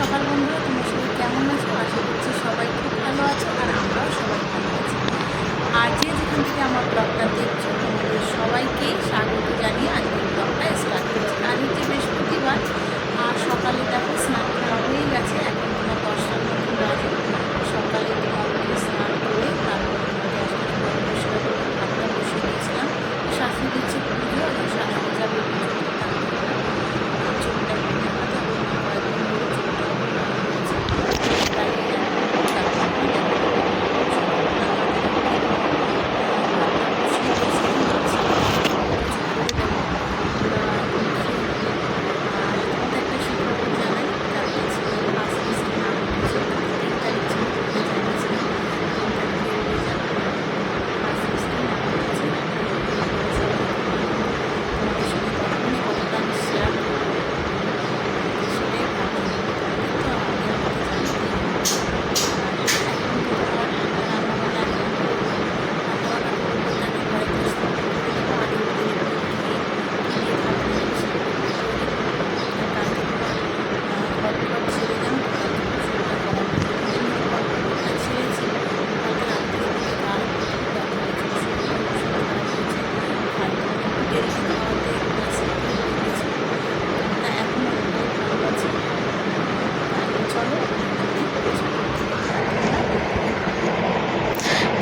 সকাল বন্ধুরা, তোমরা সবাই কেমন আছো? আশা করছি সবাই খুব ভালো আছো আর আমরাও সবাই ভালো আছি। আর যে যেখান থেকে আমার ব্লগটা দেখছ, তোমাদের সবাইকেই স্বাগত জানিয়ে আজকের ব্লগটা স্টার্ট করছি আর হচ্ছে বৃহস্পতিবার আর সকালে দেখো স্নান করা হয়ে গেছে এখন তোমার দশটার মতো বাজে সকালে তোমার উঠে স্নান করে তারপরে তোমার গ্যাসটা ঘর পরিষ্কার করে ভাতটা বসিয়ে দিয়েছিলাম শাশুড়ি দিচ্ছে পুজো আর শাশুড়ি যাবে পুজো দিতে তার চোখটা একটু দেখাতে হবে না কয়েকদিন ধরে চোখটা ভালো হয়েছে তাই শেয়ার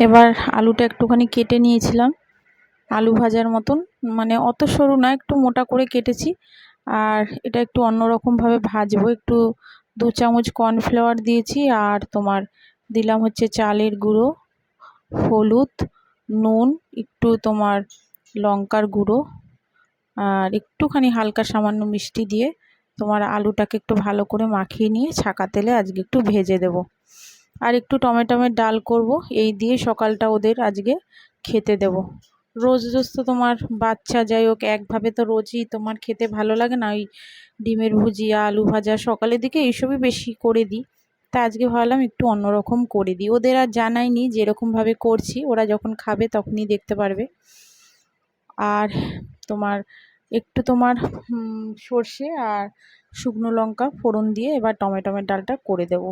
এবার আলুটা একটুখানি কেটে নিয়েছিলাম, আলু ভাজার মতন। মানে অত সরু না, একটু মোটা করে কেটেছি। আর এটা একটু অন্যরকমভাবে ভাজবো, একটু দু চামচ কর্নফ্লাওয়ার দিয়েছি। আর তোমার দিলাম হচ্ছে চালের গুঁড়ো, হলুদ, নুন, একটু তোমার লঙ্কার গুঁড়ো। আর একটুখানি হালকা সামান্য মিষ্টি দিয়ে তোমার আলুটাকে একটু ভালো করে মাখিয়ে নিয়ে ছাকা তেলে আজকে একটু ভেজে দেবো। আর একটু টমেটোমের ডাল করব, এই দিয়ে সকালটা ওদের আজকে খেতে দেব। রোজ রোজ তো তোমার বাচ্চা, যাই হোক, একভাবে তো রোজই তোমার খেতে ভালো লাগে না, ওই ডিমের ভুজিয়া আলু ভাজা, সকালের দিকে এইসবই বেশি করে দিই। তা আজকে ভাবলাম একটু অন্যরকম করে দিই। ওদের আর জানাইনি যেরকমভাবে করছি, ওরা যখন খাবে তখনই দেখতে পারবে। আর তোমার একটু তোমার সর্ষে আর শুকনো লঙ্কা ফোড়ন দিয়ে এবার টমেটোমের ডালটা করে দেবো।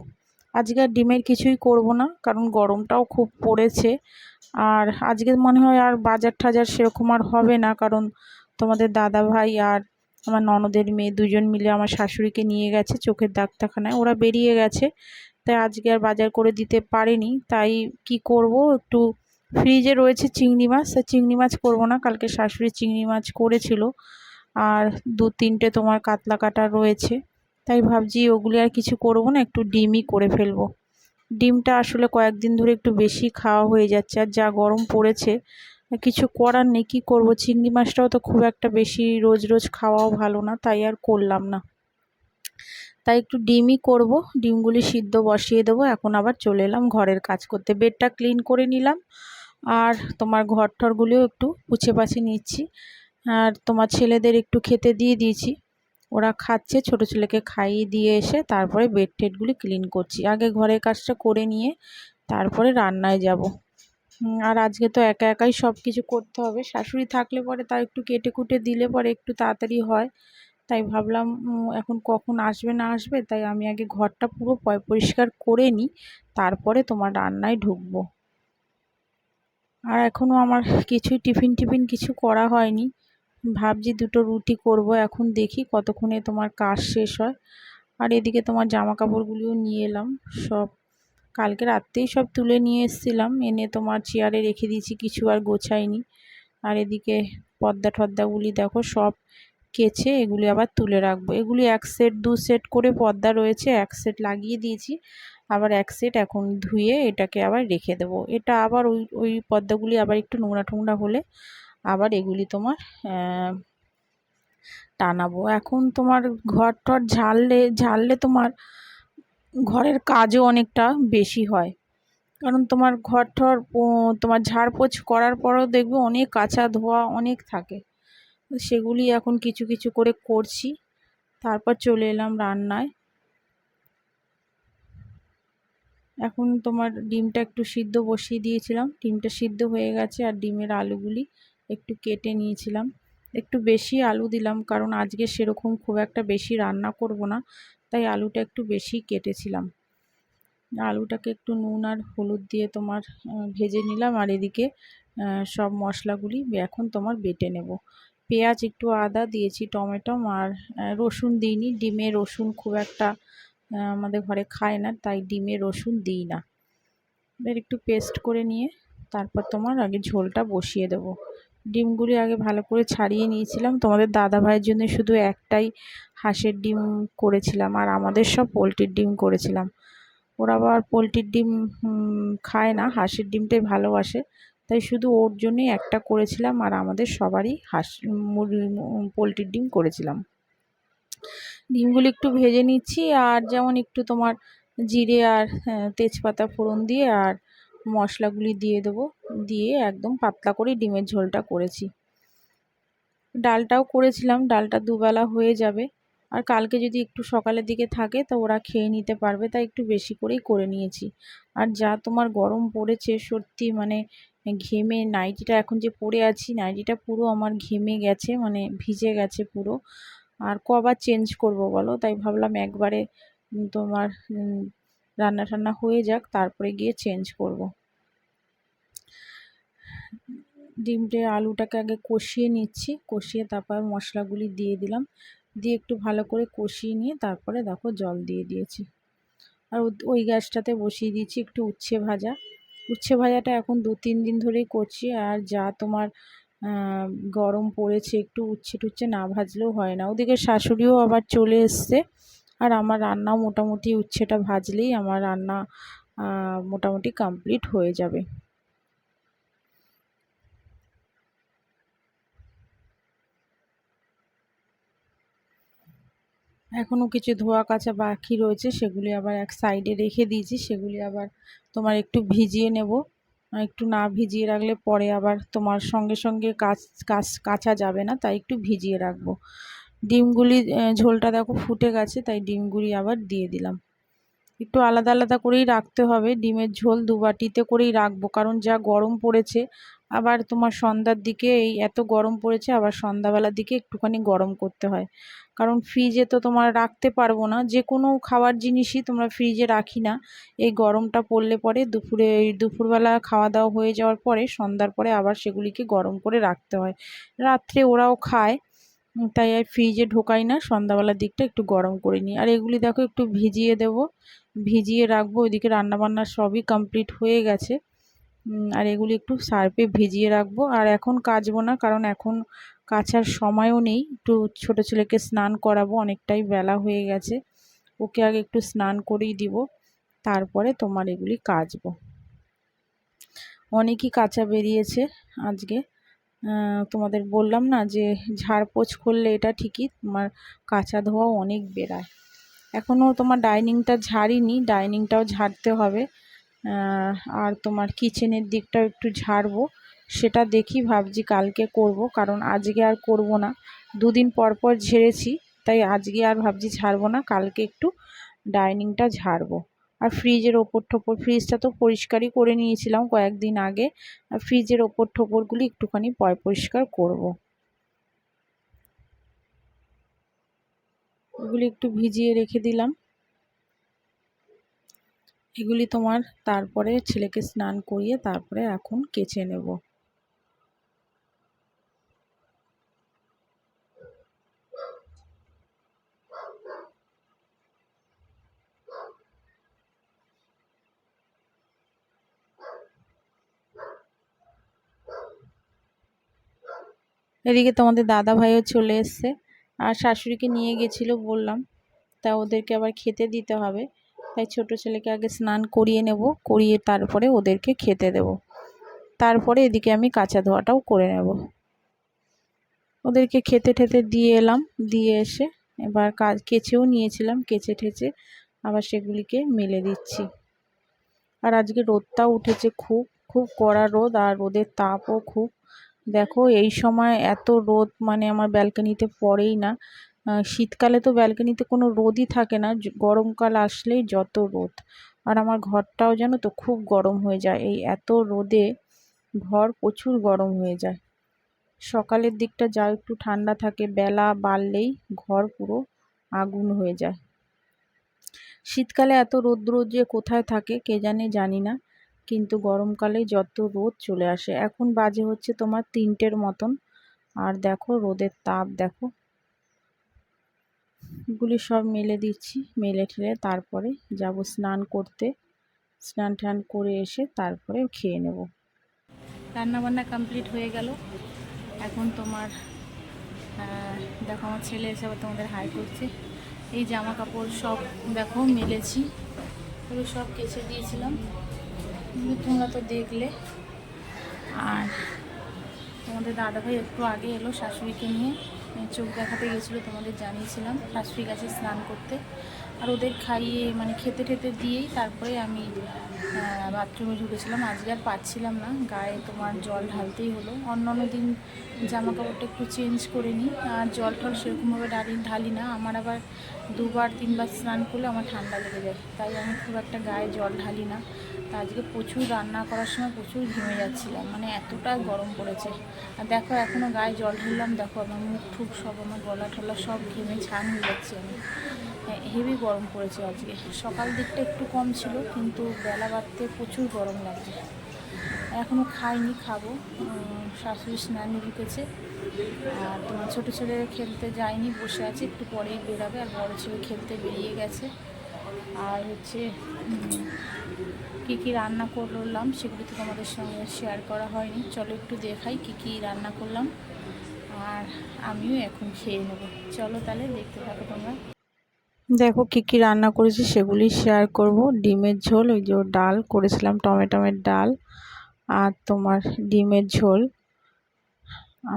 আজকে আর ডিমের কিছুই করব না, কারণ গরমটাও খুব পড়েছে। আর আজকে মনে হয় আর বাজার টাজার সেরকম আর হবে না, কারণ তোমাদের দাদা ভাই আর আমার ননদের মেয়ে দুজন মিলে আমার শাশুড়িকে নিয়ে গেছে চোখের ডাক্তারখানায়। ওরা বেরিয়ে গেছে, তাই আজকে আর বাজার করে দিতে পারেনি। তাই কি করব, একটু ফ্রিজে রয়েছে চিংড়ি মাছ, তা চিংড়ি মাছ করব না, কালকে শাশুড়ি চিংড়ি মাছ করেছিল। আর দু তিনটে তোমার কাতলা কাটা রয়েছে। তাই ভাবছি ওগুলি আর কিছু করব না, একটু ডিমই করে ফেলব। ডিমটা আসলে কয়েকদিন ধরে একটু বেশি খাওয়া হয়ে যাচ্ছে আর যা গরম পড়েছে, কিছু করার নেই, কী করব? চিংড়ি মাছটাও তো খুব একটা বেশি রোজ রোজ খাওয়াও ভালো না, তাই আর করলাম না। তাই একটু ডিমই করব, ডিমগুলি সিদ্ধ বসিয়ে দেবো, এখন আবার চলে এলাম ঘরের কাজ করতে। বেডটা ক্লিন করে নিলাম আর তোমার ঘর টরগুলিও একটু পুছে পাছে নিচ্ছি। আর তোমার ছেলেদের একটু খেতে দিয়ে দিয়েছি। ওরা খাচ্ছে, ছোট ছেলেকে খাইয়ে দিয়ে এসে তারপরে বেড টেডগুলি ক্লিন করছি। আগে ঘরের কাজটা করে নিয়ে তারপরে রান্নায় যাব। আর আজকে তো একা একাই সব কিছু করতে হবে। শাশুড়ি থাকলে পরে তা একটু কেটে কুটে দিলে পরে একটু তাড়াতাড়ি হয়। তাই ভাবলাম এখন কখন আসবে না আসবে, তাই আমি আগে ঘরটা পুরো পরিষ্কার করে নিই, তারপরে তোমার রান্নায় ঢুকবো। আর এখনও আমার কিছুই টিফিন টিফিন কিছু করা হয়নি। ভাবছি দুটো রুটি করব, এখন দেখি কতক্ষণে তোমার কাজ শেষ হয়। আর এদিকে তোমার জামা কাপড়গুলিও নিয়ে এলাম, সব কালকে রাত্রেই সব তুলে নিয়ে এসেছিলাম, এনে তোমার চেয়ারে রেখে দিয়েছি, কিছু আর গোছাইনি। আর এদিকে পর্দা টর্দাগুলি দেখো সব কেচে এগুলি আবার তুলে রাখব। এগুলি এক সেট, দু সেট করে পর্দা রয়েছে, এক সেট লাগিয়ে দিয়েছি, আবার এক সেট এখন ধুয়ে এটাকে আবার রেখে দেবো। এটা আবার ওই ওই পর্দাগুলি আবার একটু নোংরা টোংরা হলে আবার এগুলি তোমার টানাবো। এখন তোমার ঘর টর ঝাড়লে ঝাড়লে তোমার ঘরের কাজও অনেকটা বেশি হয়। কারণ তোমার ঘর টর তোমার ঝাড়পোছ করার পরও দেখবে অনেক কাঁচা ধোয়া অনেক থাকে। সেগুলি এখন কিছু কিছু করে করছি। তারপর চলে এলাম রান্নায়। এখন তোমার ডিমটা একটু সিদ্ধ বসিয়ে দিয়েছিলাম। ডিমটা সিদ্ধ হয়ে গেছে আর ডিমের আলুগুলি একটু কেটে নিয়েছিলাম। একটু বেশি আলু দিলাম কারণ আজকে সেরকম খুব একটা বেশি রান্না করব না, তাই আলুটা একটু বেশি কেটেছিলাম। আলুটাকে একটু নুন আর হলুদ দিয়ে তোমার ভেজে নিলাম আর এদিকে সব মশলাগুলি এখন তোমার বেটে নেব। পেঁয়াজ একটু আদা দিয়েছি টমেটো আর রসুন দিইনি। ডিমে রসুন খুব একটা আমাদের ঘরে খায় না, তাই ডিমে রসুন দিই না। এবার একটু পেস্ট করে নিয়ে তারপর তোমার আগে ঝোলটা বসিয়ে দেবো। ডিমগুলি আগে ভালো করে ছাড়িয়ে নিয়েছিলাম। তোমাদের দাদা ভাইয়ের জন্য শুধু একটাই হাঁসের ডিম করেছিলাম আর আমাদের সব পোলট্রির ডিম করেছিলাম। ওরা আবার পোলট্রির ডিম খায় না হাঁসের ডিমটাই ভালোবাসে। তাই শুধু ওর জন্যই একটা করেছিলাম আর আমাদের সবারই হাঁস পোলট্রির ডিম করেছিলাম। ডিমগুলি একটু ভেজে নিচ্ছি আর যেমন একটু তোমার জিরে আর হ্যাঁ, তেজপাতা ফোড়ন দিয়ে আর মশলাগুলি দিয়ে দেবো। দিয়ে একদম পাতলা করে ডিমের ঝোলটা করেছি। ডালটাও করেছিলাম, ডালটা দুবেলা হয়ে যাবে। আর কালকে যদি একটু সকালের দিকে থাকে, তো ওরা খেয়ে নিতে পারবে, তাই একটু বেশি করেই করে নিয়েছি। আর যা তোমার গরম পড়েছে সত্যি মানে ঘেমে, নাইটিটা এখন যে পরে আছি, নাইটিটা পুরো আমার ঘেমে গেছে মানে ভিজে গেছে পুরো। আর কবার চেঞ্জ করব বলো? তাই ভাবলাম একবারে তোমার রান্না টান্না হয়ে যাক, তারপরে গিয়ে চেঞ্জ করব। ডিমটে আলুটাকে আগে কষিয়ে নিচ্ছি, কষিয়ে তারপর মশলাগুলি দিয়ে দিলাম। দিয়ে একটু ভালো করে কষিয়ে নিয়ে তারপরে দেখো জল দিয়ে দিয়েছি। আর ওই গ্যাসটাতে বসিয়ে দিয়েছি একটু উচ্ছে ভাজা। উচ্ছে ভাজাটা এখন দু তিন দিন ধরেই করছি, আর যা তোমার গরম পড়েছে একটু উচ্ছে টুচ্ছে না ভাজলেও হয় না। ওদিকে শাশুড়িও আবার চলে এসছে। আর আমার রান্না মোটামুটি উচ্ছেটা ভাজলেই আমার রান্না মোটামুটি কমপ্লিট হয়ে যাবে। এখনও কিছু ধোয়া কাচা বাকি রয়েছে, সেগুলি আবার এক সাইডে রেখে দিয়েছি, সেগুলি আবার তোমার একটু ভিজিয়ে নেব। একটু না ভিজিয়ে রাখলে পরে আবার তোমার সঙ্গে সঙ্গে কাচ কাচ কাচা যাবে না, তাই একটু ভিজিয়ে রাখব। ডিমগুলি ঝোলটা দেখো ফুটে গেছে, তাই ডিমগুলি আবার দিয়ে দিলাম। একটু আলাদা আলাদা করেই রাখতে হবে, ডিমের ঝোল দু বাটিতে করেই রাখব, কারণ যা গরম পড়েছে, আবার তোমার সন্ধ্যার দিকে এই এত গরম পড়েছে, আবার সন্ধ্যাবেলার দিকে একটুখানি গরম করতে হয়। কারণ ফ্রিজে তো তোমার রাখতে পারব না, যে কোনো খাবার জিনিসই তোমরা ফ্রিজে রাখি না। এই গরমটা পড়লে পরে দুপুরে দুপুরবেলা খাওয়া দাওয়া হয়ে যাওয়ার পরে, সন্ধ্যার পরে আবার সেগুলিকে গরম করে রাখতে হয়। রাত্রে ওরাও খায় তাই আর ফ্রিজে ঢোকাই না, সন্ধ্যাবেলার দিকটা একটু গরম করে নিই। আর এগুলি দেখো একটু ভিজিয়ে দেব। ভিজিয়ে রাখব, ওইদিকে রান্নাবান্না সবই কমপ্লিট হয়ে গেছে। আর এগুলি একটু সার্ফে ভিজিয়ে রাখব। আর এখন কাচবো না, কারণ এখন কাচার সময়ও নেই। একটু ছোটো ছেলেকে স্নান করাবো, অনেকটাই বেলা হয়ে গেছে। ওকে আগে একটু স্নান করেই দিব, তারপরে তোমার এগুলি কাচবো। অনেকই কাঁচা বেরিয়েছে আজকে। তোমাদের বললাম না যে ঝাড়পোছ করলে এটা ঠিকই, তোমার কাঁচা ধোয়া অনেক বেরায় এখনও তোমার ডাইনিংটা ঝাড়িনি, ডাইনিংটাও ঝাড়তে হবে। আর তোমার কিচেনের দিকটাও একটু ঝাড়বো, সেটা দেখি ভাবছি কালকে করব, কারণ আজকে আর করব না। দুদিন পর পর ঝেড়েছি, তাই আজকে আর ভাবছি ঝাড়বো না, কালকে একটু ডাইনিংটা ঝাড়বো। আর ফ্রিজের ওপর ঠোপর ফ্রিজটা তো পরিষ্কারই করে নিয়েছিলাম কয়েকদিন আগে। আর ফ্রিজের ওপর ঠোপরগুলি একটুখানি পয়, পরিষ্কার করব। এগুলি একটু ভিজিয়ে রেখে দিলাম। এগুলি তোমার তারপরে ছেলেকে স্নান করিয়ে তারপরে এখন কেচে নেব। এদিকে তোমাদের দাদা ভাইও চলে এসছে। আর শাশুড়িকে নিয়ে গেছিল, বললাম, তা ওদেরকে আবার খেতে দিতে হবে। তাই ছোট ছেলেকে আগে স্নান করিয়ে নেব, করিয়ে তারপরে ওদেরকে খেতে দেব। তারপরে এদিকে আমি কাঁচা ধোয়াটাও করে নেব। ওদেরকে খেতে ঠেতে দিয়ে এলাম, দিয়ে এসে এবার কাজ কেচেও নিয়েছিলাম, কেচে ঠেচে আবার সেগুলিকে মেলে দিচ্ছি। আর আজকে রোদটাও উঠেছে খুব খুব কড়া রোদ, আর রোদের তাপও খুব। দেখো, এই সময় এত রোদ মানে আমার ব্যালকানিতে পড়েই না। শীতকালে তো ব্যালকানিতে কোনো রোদই থাকে না গরমকাল আসলেই যত রোদ। আর আমার ঘরটাও যেন তো খুব গরম হয়ে যায়। এই এত রোদে ঘর প্রচুর গরম হয়ে যায়। সকালের দিকটা যা একটু ঠান্ডা থাকে, বেলা বাড়লেই ঘর পুরো আগুন হয়ে যায়। শীতকালে এত রৌদ্র যে কোথায় থাকে, কে জানে জানি না। কিন্তু গরমকালে যত রোদ চলে আসে, এখন বাজে হচ্ছে তোমার তিনটের মতন। আর দেখো রোদের তাপ, দেখো। এগুলি সব মেলে দিচ্ছি, মেলে ঠেলে তারপরে যাব স্নান করতে। স্নান টান করে এসে তারপরে খেয়ে নেব। রান্নাবান্না কমপ্লিট হয়ে গেল। এখন তোমার দেখো আমার ছেলে এসে আবার তোমাদের হাই করছে। এই জামা কাপড় সব দেখো মেলেছি। এগুলো সব কেচে দিয়েছিলাম। তোমরা তো দেখলে। আর তোমাদের দাদাভাই একটু আগে এলো শাশুড়িকে নিয়ে। চোখ দেখাতে গেছিল, তোমাদের জানিয়েছিলাম। শাশুড়ি গাছে স্নান করতে। আর ওদের খাইয়ে মানে খেতে টেতে দিয়েই তারপরে আমি বাথরুমে ঢুকেছিলাম। আজকে আর পাচ্ছিলাম না। গায়ে তোমার জল ঢালতেই হলো। অন্য অন্য দিন জামা কাপড়টা একটু চেঞ্জ করে নিই। আর জল টল সেরকমভাবে ডালি ঢালি না। আমার আবার দুবার, তিনবার স্নান করলে আমার ঠান্ডা লেগে যায়। তাই আমি খুব একটা গায়ে জল ঢালি না। তা আজকে প্রচুর রান্না করার সময় প্রচুর ঘেমে যাচ্ছিলাম। মানে এতটা গরম পড়েছে। আর দেখো এখনও গায়ে জল ঢাললাম। দেখো, আমার মুখ ঠুক সব, আমার গলা টলা সব ঘেমে, ছান হয়ে যাচ্ছে আমি। হেভি গরম পড়েছে আজকে। সকাল দিকটা একটু কম ছিল, কিন্তু বেলা বাড়তে প্রচুর গরম লাগছে। এখনও খাইনি, খাব। শাশুড়ি স্নানে ঢুকেছে। আর তোমার ছোটো ছেলে খেলতে যায়নি, বসে আছে, একটু পরেই বেরাবে। আর বড়ো ছেলে খেলতে বেরিয়ে গেছে। আর হচ্ছে কী কী রান্না করলাম সেগুলো তো তোমাদের সঙ্গে শেয়ার করা হয়নি। চলো একটু দেখাই কী কী রান্না করলাম। আর আমিও এখন খেয়ে নেব। চলো তাহলে দেখতে থাকো তোমরা। দেখো কী কী রান্না করেছি সেগুলি শেয়ার করব। ডিমের ঝোল, ওই যে ডাল, করেছিলাম টমেটোমের ডাল আর তোমার ডিমের ঝোল।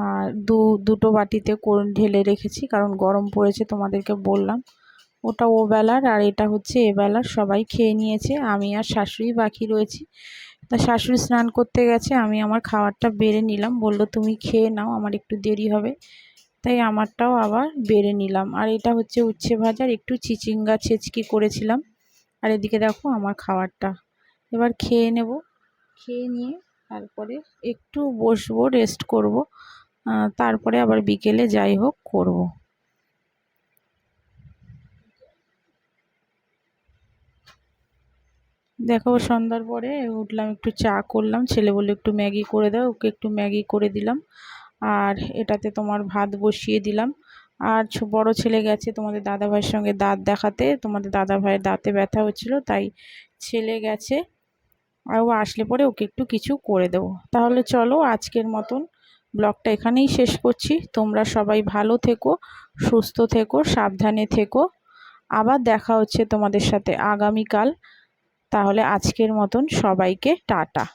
আর দু, দুটো বাটিতে ঢেলে রেখেছি, কারণ গরম পড়েছে তোমাদেরকে বললাম। ওটা ও বেলার আর এটা হচ্ছে এ বেলার, সবাই খেয়ে নিয়েছে, আমি আর শাশুড়ি বাকি রয়েছি। তা শাশুড়ি স্নান করতে গেছে, আমি আমার খাবারটা বেড়ে নিলাম, বলল তুমি খেয়ে নাও, আমার একটু দেরি হবে। তাই আমারটাও আবার বেড়ে নিলাম। আর এটা হচ্ছে উচ্ছে ভাজার, একটু চিচিঙ্গা ছেচকি করেছিলাম। আর এদিকে দেখো আমার খাবারটা। এবার খেয়ে নেব। খেয়ে নিয়ে তারপরে একটু বসবো রেস্ট করব। তারপরে আবার বিকেলে যাই হোক করব। দেখো সন্ধ্যার পরে উঠলাম, একটু চা করলাম। ছেলে বলে একটু ম্যাগি করে দাও, ওকে একটু ম্যাগি করে দিলাম। আর এটাতে তোমার ভাত বসিয়ে দিলাম। আর বড় ছেলে গেছে তোমাদের দাদা ভাইয়ের সঙ্গে দাঁত দেখাতে। তোমাদের দাদা ভাইয়ের দাঁতে ব্যথা হচ্ছিল, তাই ছেলে গেছে। আর ও আসলে পরে ওকে একটু কিছু করে দেবো। তাহলে চলো আজকের মতন ব্লগটা এখানেই শেষ করছি। তোমরা সবাই ভালো থেকো, সুস্থ থেকো, সাবধানে থেকো। আবার দেখা হচ্ছে তোমাদের সাথে আগামীকাল। তাহলে আজকের মতন সবাইকে টাটা।